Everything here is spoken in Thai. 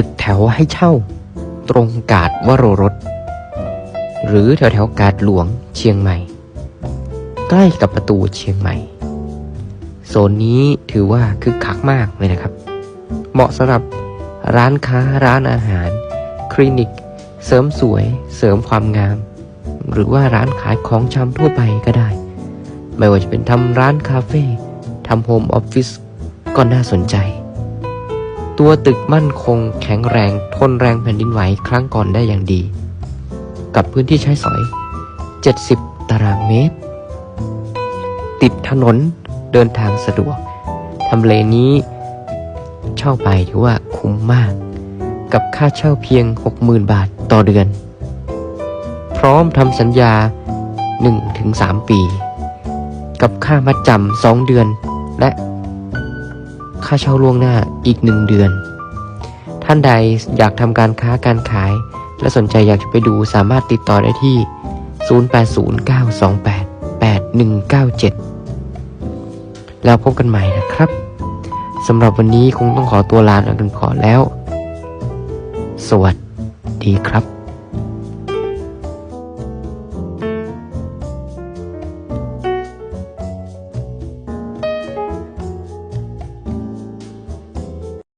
ตึกแถวให้เช่า ตรงกาดวโรรส หรือแถวแถวกาดหลวงเชียงใหม่ ใกล้กับประตูเชียงใหม่ โซนนี้ถือว่าคึกคักมากเลยนะครับ เหมาะสำหรับร้านค้าร้านอาหาร คลินิก เสริมสวย เสริมความงาม หรือว่าร้านขายของชำทั่วไปก็ได้ ไม่ว่าจะเป็นทำร้านคาเฟ่ทำโฮมออฟฟิศก็น่าสนใจ ตัวตึกมั่นคงแข็งแรงทนแรงแผ่นดินไหวครั้งก่อนได้อย่างดี กับพื้นที่ใช้สอย 70 ตารางเมตร ติดถนนเดินทางสะดวกทำเลนี้เช่าไปถือว่าคุ้มมาก กับค่าเช่าเพียง 60,000 บาทต่อเดือน พร้อมทำสัญญา 1-3 ปี กับค่ามัดจำ2เดือนและ ค่าเช่าล่วงหน้าอีก1เดือน ท่านใดอยากทำการค้าการขาย และสนใจอยากจะไปดูสามารถติดต่อได้ที่ 0809288197 แล้วพบกันใหม่นะครับสำหรับวันนี้คงต้องขอตัวลาไปกันก่อนแล้ว สวัสดีครับ